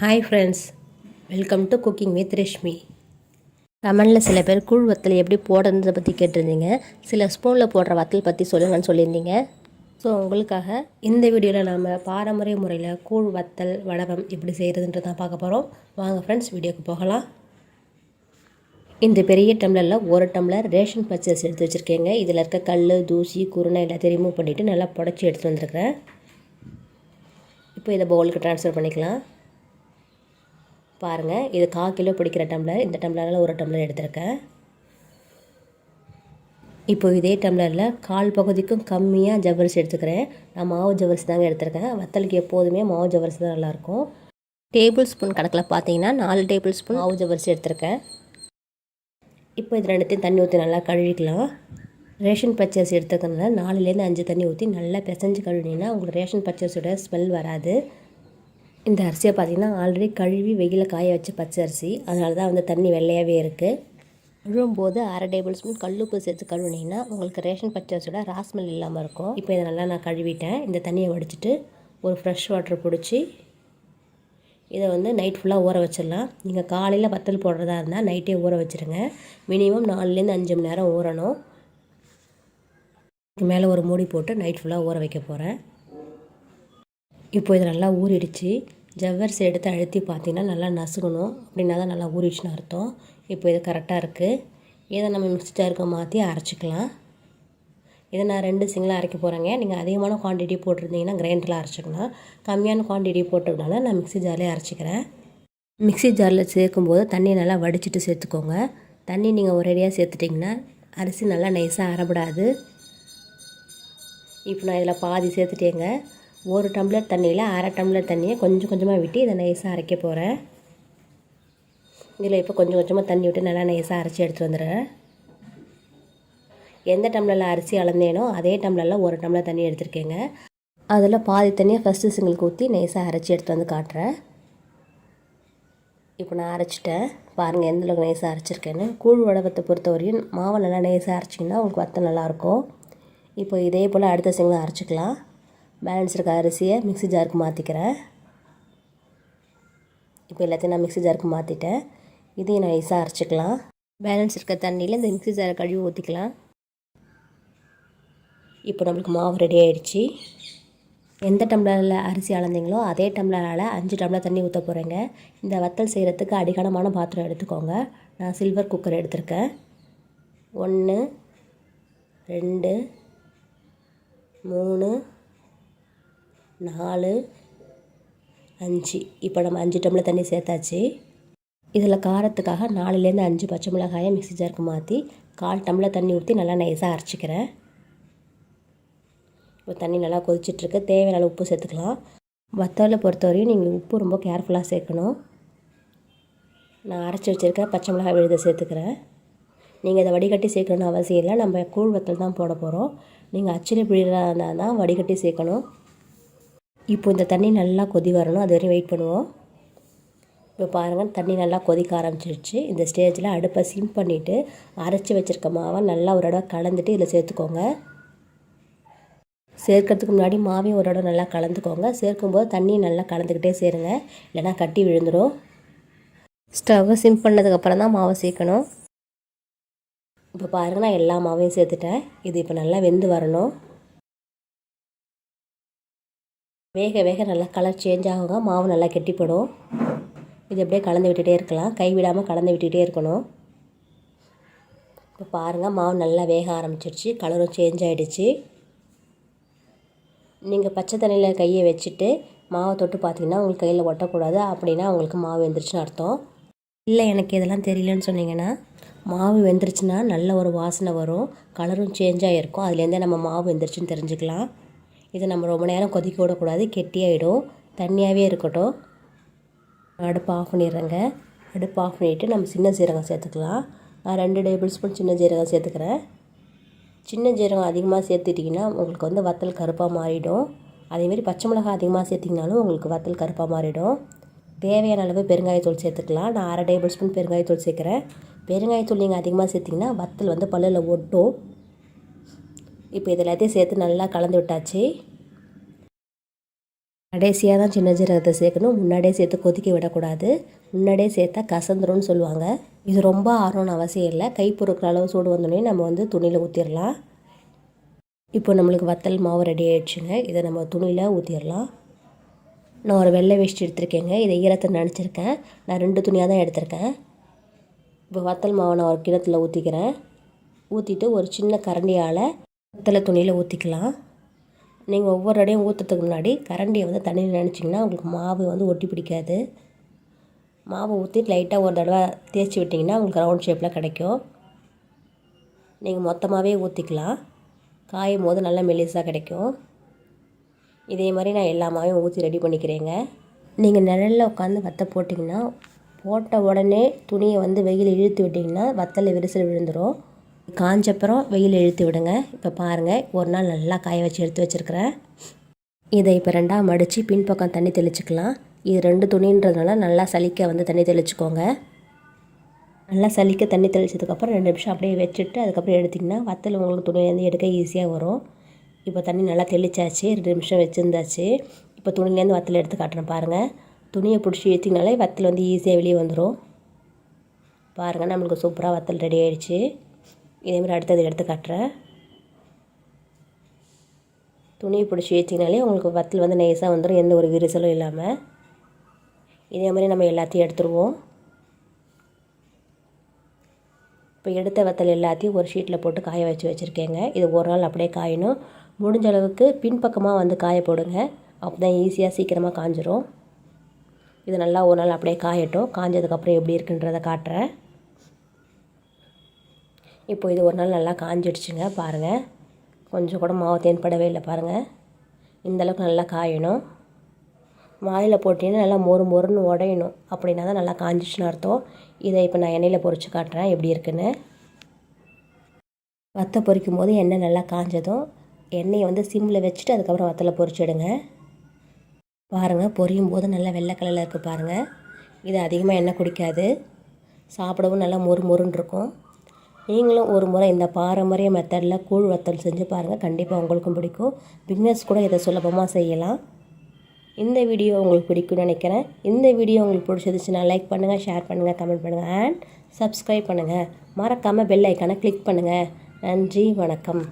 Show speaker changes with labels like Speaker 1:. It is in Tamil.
Speaker 1: Hi friends welcome to cooking with Reshmi கமெண்டில் சில பேர் கூழ் வத்தல் எப்படி போடுறதை பற்றி கேட்டிருந்தீங்க. சில ஸ்பூனில் போடுற வத்தல் பற்றி சொல்லுங்கன்னு சொல்லியிருந்தீங்க. ஸோ உங்களுக்காக இந்த வீடியோவில் நாம் பாரம்பரிய முறையில் கூழ் வத்தல் வடகம் எப்படி செய்கிறதுன்றது தான் பார்க்க போகிறோம் வாங்க ஃப்ரெண்ட்ஸ் வீடியோக்கு போகலாம். இந்த பெரிய டம்ளரில் ஒரு டம்ளர் ரேஷன் பச்சரிசி எடுத்து வச்சுருக்கேங்க. இதில் இருக்க கல் தூசி குருணை எல்லாத்தையும் ரிமூவ் பண்ணிவிட்டு நல்லா புடச்சி எடுத்து வந்திருக்கிறேன். இப்போ இதை பவுலுக்கு ட்ரான்ஸ்ஃபர் பண்ணிக்கலாம். பாருங்கள் இது கால் கிலோ பிடிக்கிற டம்ளர். இந்த டம்ளரில் ஒரு டம்ளர் எடுத்திருக்கேன். இப்போ இதே டம்ளரில் கால் பகுதிக்கும் கம்மியாக ஜவ்வரிசி எடுத்துக்கிறேன். நான் மாவு ஜவ்வரிசி தாங்க எடுத்திருக்கேன். வத்தலுக்கு எப்போதுமே மாவு ஜவ்வரிசி தான் நல்லாயிருக்கும். டேபிள் ஸ்பூன் கணக்கில் பார்த்தீங்கன்னா நாலு டேபிள் ஸ்பூன் மாவு ஜவ்வரிசி எடுத்திருக்கேன். இப்போ இது ரெண்டுத்தையும் தண்ணி ஊற்றி நல்லா கழுவிக்கலாம். ரேஷன் பச்சரிசி எடுத்துக்கிறதுனால நாலுலேருந்து அஞ்சு தண்ணி ஊற்றி நல்லா பிசைஞ்சு கழுவினீங்கன்னா உங்களுக்கு ரேஷன் பச்சரிசியோட ஸ்மெல் வராது. இந்த அரிசியை பார்த்திங்கன்னா ஆல்ரெடி கழுவி வெயிலில் காய வச்ச பச்சை அரிசி. அதனால தான் வந்து தண்ணி வெள்ளையாகவே இருக்குது கழுவும்போது அரை டேபிள் ஸ்பூன் கல்லுப்பு சேர்த்து கழுவுனீங்கன்னா உங்களுக்கு ரேஷன் பச்சை அரிசியோட ராஸ்மெல் இல்லாமல் இருக்கும். இப்போ இதை நல்லா நான் கழுவிட்டேன். இந்த தண்ணியை வடிச்சிட்டு ஒரு ஃப்ரெஷ் வாட்டர் பிடிச்சி இதை வந்து நைட் ஃபுல்லாக ஊற வச்சிடலாம். நீங்கள் காலையில் வத்தல் போடுறதா இருந்தால் நைட்டே ஊற வச்சுருங்க. மினிமம் நாலுலேருந்து அஞ்சு மணி நேரம் ஊறணும். மேலே ஒரு மூடி போட்டு நைட் ஃபுல்லாக ஊற வைக்க போகிறேன் இப்போ இது நல்லா ஊறிடுச்சு. ஜவ்வரிசி எடுத்து அழுத்தி பார்த்தீங்கன்னா நல்லா நசுக்கணும் அப்படின்னா தான் நல்லா ஊறிடுச்சுன்னு அர்த்தம். இப்போ இது கரெக்டாக இருக்குது இதை நம்ம மிக்சி ஜாருக்கு மாற்றி அரைச்சிக்கலாம். இதை நான் ரெண்டு சிங்கிளாக அரைக்க போகிறேங்க நீங்கள் அதிகமான குவான்டிட்டி போட்டிருந்தீங்கன்னா கிரைண்டரில் அரைச்சிக்கலாம். கம்மியான குவான்டிட்டி போட்டதுனால நான் மிக்சி ஜார்லேயே அரைச்சிக்கிறேன். மிக்சி ஜாரில் சேர்க்கும்போது தண்ணியை நல்லா வடிச்சிட்டு சேர்த்துக்கோங்க. தண்ணி நீங்கள் ஒரேடியாக சேர்த்துட்டிங்கன்னா அரிசி நல்லா நைஸாக அரைப்படாது இப்போ நான் இதில் பாதி சேர்த்துட்டேங்க. ஒரு டம்ளர் தண்ணியில் அரை டம்ளர் தண்ணியை கொஞ்சம் கொஞ்சமாக விட்டு இதை நைஸாக அரைக்க போகிறேன் இதில் இப்போ கொஞ்சம் கொஞ்சமாக தண்ணி விட்டு நல்லா நைஸாக அரைச்சி எடுத்து வந்துடுறேன். எந்த டம்ளரில் அரிசி அளந்தேனோ அதே டம்ளரில் ஒரு டம்ளர் தண்ணி எடுத்துருக்கேங்க. அதில் பாதி தண்ணியை ஃபஸ்ட்டு சிங்கிளுக்கு ஊற்றி நைஸாக அரைச்சி எடுத்து வந்து காட்டுறேன். இப்போ நான் அரைச்சிட்டேன். பாருங்கள் எந்த அளவுக்கு நைஸாக அரைச்சிருக்கேன்னு. கூழ் வடகத்தை பொறுத்தவரையும் மாவை நல்லா நைஸாக அரைச்சிங்கன்னா உங்களுக்கு வத்தம் நல்லாயிருக்கும் இப்போ இதே போல் அடுத்த சிங்கிள் அரைச்சிக்கலாம். பேலன்ஸ் இருக்க அரிசியை மிக்சி ஜாருக்கு மாற்றிக்கிறேன் இப்போ எல்லாத்தையும் நான் மிக்சி ஜாருக்கு மாற்றிட்டேன் இதையும் நான் ஈஸாக அரைச்சிக்கலாம். பேலன்ஸ் இருக்க தண்ணியில் இந்த மிக்சி ஜாரை கழுவி ஊற்றிக்கலாம் இப்போ நம்மளுக்கு மாவு ரெடி ஆகிடுச்சி எந்த டம்ளரில் அரிசி அளந்தீங்களோ அதே டம்ளரால் அஞ்சு டம்ளர் தண்ணி ஊற்ற போகிறேங்க இந்த வத்தல் செய்கிறதுக்கு அடிக்கணமான பாத்திரம் எடுத்துக்கோங்க. நான் சில்வர் குக்கர் எடுத்திருக்கேன். ஒன்று ரெண்டு மூணு நாலு அஞ்சு. இப்போ நம்ம அஞ்சு டம்ளர் தண்ணி சேர்த்தாச்சு. இதில் காரத்துக்காக நாலுலேருந்து அஞ்சு பச்சை மிளகாயை மிக்சி ஜாருக்கு மாற்றி கால் டம்ளர் தண்ணி ஊற்றி நல்லா நைஸாக அரைச்சிக்கிறேன். இப்போ தண்ணி நல்லா கொதிச்சிட்ருக்கு. தேவையான உப்பு சேர்த்துக்கலாம். வத்தலை பொறுத்தவரையும் நீங்கள் உப்பு ரொம்ப கேர்ஃபுல்லாக சேர்க்கணும். நான் அரைச்சி வச்சுருக்க பச்சை மிளகாய் விழுத சேர்த்துக்கிறேன். நீங்கள் இதை வடிகட்டி சேர்க்கணும்னு அவசியம் இல்லை. நம்ம கூழ் வத்தல் தான் போட போகிறோம். நீங்கள் அச்சில் பிழிறதா தான் வடிகட்டி சேர்க்கணும். இப்போ இந்த தண்ணி நல்லா கொதி வரணும். அது வரையும் வெயிட் பண்ணுவோம். இப்போ பாருங்கள் தண்ணி நல்லா கொதிக்க ஆரம்பிச்சிருச்சு. இந்த ஸ்டேஜில் அடுப்பை சிம் பண்ணிவிட்டு அரைச்சி வச்சுருக்க மாவை நல்லா ஒரு இடம் கலந்துட்டு இதில் சேர்த்துக்கோங்க. சேர்க்கறதுக்கு முன்னாடி மாவையும் ஒரு இடம் நல்லா கலந்துக்கோங்க. சேர்க்கும்போது தண்ணி நல்லா கலந்துக்கிட்டே சேருங்க. இல்லைனா கட்டி விழுந்துடும் ஸ்டவ்வை சிம் பண்ணதுக்கப்புறம் தான் மாவை சேர்க்கணும். இப்போ பாருங்கள் நான் எல்லா மாவையும் சேர்த்துட்டேன். இது இப்போ நல்லா வெந்து வரணும். வேக வேக நல்லா கலர் சேஞ்ச் ஆகுங்க. மாவு நல்லா கெட்டிப்படும். இது அப்படியே கலந்து விட்டுகிட்டே இருக்கலாம். கை விடாமல் கலந்து விட்டுகிட்டே இருக்கணும். இப்போ பாருங்கள் மாவு நல்லா வேக ஆரம்பிச்சிருச்சு. கலரும் சேஞ்ச் ஆகிடுச்சு நீங்கள் பச்சை தண்ணியில் கையை வச்சுட்டு மாவை தொட்டு பார்த்தீங்கன்னா உங்களுக்கு கையில் ஒட்டக்கூடாது. அப்படின்னா உங்களுக்கு மாவு வெந்துருச்சுன்னு அர்த்தம். இல்லை எனக்கு இதெல்லாம் தெரியலன்னு சொன்னீங்கன்னா மாவு வெந்துருச்சுன்னா நல்ல ஒரு வாசனை வரும். கலரும் சேஞ்ச் ஆகிருக்கும் அதுலேருந்தே நம்ம மாவு வெந்துருச்சுன்னு தெரிஞ்சுக்கலாம். இதை நம்ம ரொம்ப நேரம் கொதிக்க விடக்கூடாது கெட்டியாயிடும். தண்ணியாகவே இருக்கட்டும். அடுப்பு ஆஃப் பண்ணிடுறேங்க. அடுப்பு ஆஃப் பண்ணிவிட்டு நம்ம சின்ன சீரகம் சேர்த்துக்கலாம். நான் ரெண்டு டேபிள் ஸ்பூன் சின்ன ஜீரகம் சேர்த்துக்கிறேன். சின்ன ஜீரகம் அதிகமாக சேர்த்துட்டிங்கன்னா உங்களுக்கு வந்து வத்தல் கருப்பாக மாறிடும். அதேமாரி பச்சை மிளகாய் அதிகமாக சேர்த்திங்கனாலும் உங்களுக்கு வத்தல் கருப்பாக மாறிடும். தேவையான அளவு பெருங்காயத்தூள் சேர்த்துக்கலாம். நான் அரை டேபிள் ஸ்பூன் பெருங்காயத்தூள் சேர்க்குறேன். பெருங்காயத்தூள் நீங்கள் அதிகமாக சேர்த்திங்கன்னா வத்தல் வந்து பல்லில் ஒட்டும். இப்போ இது எல்லாத்தையும் சேர்த்து நல்லா கலந்து விட்டாச்சு. கடைசியாக தான் சின்ன ஜீரகத்தை சேர்க்கணும். முன்னாடியே சேர்த்து கொதிக்க விடக்கூடாது. முன்னாடியே சேர்த்தா கசந்துரும்னு சொல்லுவாங்க. இது ரொம்ப ஆர்வம்னு அவசியம் இல்லை. கை பொறுக்கிற அளவு சூடு வந்தோடனே நம்ம வந்து துணியில் ஊற்றிடலாம் இப்போ நம்மளுக்கு வத்தல் மாவு ரெடி ஆகிடுச்சுங்க இதை நம்ம துணியில் ஊற்றிடலாம் நான் ஒரு வெள்ளை வேஷ்டி எடுத்திருக்கேங்க. இதை ஈரத்தை நினச்சிருக்கேன். நான் ரெண்டு துணியாக தான் எடுத்திருக்கேன். இப்போ வத்தல் மாவை நான் ஒரு கிணத்துல ஊற்றிக்கிறேன் ஊற்றிட்டு ஒரு சின்ன கரண்டியால் வத்தலை துணியில் ஊற்றிக்கலாம் நீங்கள் ஒவ்வொரு அடையும் ஊற்றுறதுக்கு முன்னாடி கரண்டியை வந்து தண்ணியில் நினச்சிங்கன்னா உங்களுக்கு மாவு வந்து ஒட்டி பிடிக்காது. மாவை ஊற்றி லைட்டாக ஒரு தடவை தேய்ச்சி விட்டிங்கன்னா உங்களுக்கு ரவுண்ட் ஷேப்பில் கிடைக்கும். நீங்கள் மொத்தமாகவே ஊற்றிக்கலாம் காயும் போது நல்லா மெலிசாக கிடைக்கும். இதே மாதிரி நான் எல்லா மாவையும் ஊற்றி ரெடி பண்ணிக்கிறேங்க. நீங்கள் நிழலில் உட்காந்து வத்த போட்டிங்கன்னா போட்ட உடனே துணியை வந்து வெயில் இழுத்து விட்டிங்கன்னா வத்தல் விரிசல் விழுந்துடும் காஞ்சப்புறம் வெயில் இழுத்து விடுங்க. இப்போ பாருங்கள் ஒரு நாள் நல்லா காய வச்சு எடுத்து வச்சுருக்கிறேன். இதை இப்போ ரெண்டாக மடித்து பின்பக்கம் தண்ணி தெளிச்சுக்கலாம். இது ரெண்டு துணின்றதுனால நல்லா சலிக்க வந்து தண்ணி தெளிச்சுக்கோங்க. நல்லா சலிக்க தண்ணி தெளிச்சதுக்கப்புறம் ரெண்டு நிமிஷம் அப்படியே வச்சுட்டு அதுக்கப்புறம் எடுத்திங்கன்னா வத்தல் உங்களுக்கு துணிலேருந்து எடுக்க ஈஸியாக வரும். இப்போ தண்ணி நல்லா தெளிச்சாச்சு ரெண்டு நிமிஷம் வச்சுருந்தாச்சு. இப்போ துணிலேருந்து வத்தல் எடுத்து காட்டுறேன் பாருங்கள் துணியை பிடிச்சி ஏற்றினாலே வத்தல் வந்து ஈஸியாக வெளியே வந்துடும் பாருங்கள் நம்மளுக்கு சூப்பராக வத்தல் ரெடி ஆகிடுச்சு இதேமாதிரி அடுத்தது எடுத்து காட்டுறேன் துணியை பிடிச்சி வச்சிங்கனாலே உங்களுக்கு வத்தல் வந்து நைஸாக வந்துடும் எந்த ஒரு விரிசலும் இல்லாமல் இதே மாதிரி நம்ம எல்லாத்தையும் எடுத்துருவோம். இப்போ எடுத்த வத்தல் எல்லாத்தையும் ஒரு ஷீட்டில் போட்டு காய வச்சு வச்சுருக்கேங்க. இது ஒரு நாள் அப்படியே காயணும். முடிஞ்ச அளவுக்கு பின்பக்கமாக வந்து காய போடுங்க. அப்போ தான் ஈஸியாக சீக்கிரமாக காஞ்சிரும். இது நல்லா ஒரு நாள் அப்படியே காயட்டும். காஞ்சதுக்கப்புறம் எப்படி இருக்குன்றதை காட்டுறேன். இப்போ இது ஒரு நாள் நல்லா காஞ்சிடுச்சுங்க பாருங்கள் கொஞ்சம் கூட மாவு தேன்படவே இல்லை பாருங்கள் இந்தளவுக்கு நல்லா காயணும். வாயில் போட்டிங்கன்னா நல்லா மொறு மொறுன்னு உடையணும். அப்படின்னா தான் நல்லா காஞ்சிச்சுன்னு அர்த்தம். இதை இப்போ நான் எண்ணெயில் பொறிச்சு காட்டுறேன் எப்படி இருக்குன்னு. வத்தை பொரிக்கும் போது எண்ணெய் நல்லா காஞ்சதும் எண்ணெயை வந்து சிம்மில் வச்சுட்டு அதுக்கப்புறம் வத்தலை பொறிச்சிடுங்க பாருங்கள் பொரியும் போது நல்லா வெள்ளை கலரில் இருக்குது பாருங்கள் இது அதிகமாக எண்ணெய் குடிக்காது. சாப்பிடவும் நல்லா மொறு மொறுன்னு இருக்கும். நீங்களும் ஒரு முறை இந்த பாரம்பரிய மெத்தடில் கூழ் வத்தல் செஞ்சு பாருங்கள் கண்டிப்பாக உங்களுக்கும் பிடிக்கும். பிக்னஸ் கூட இதை சுலபமாக செய்யலாம். இந்த வீடியோ உங்களுக்கு பிடிக்கும்னு நினைக்கிறேன். இந்த வீடியோ உங்களுக்கு பிடிச்சிருந்துச்சுன்னா லைக் பண்ணுங்கள் ஷேர் பண்ணுங்கள் கமெண்ட் பண்ணுங்கள் அண்ட் சப்ஸ்கிரைப் பண்ணுங்கள் மறக்காமல் பெல் ஐக்கானை கிளிக் பண்ணுங்கள் நன்றி வணக்கம்.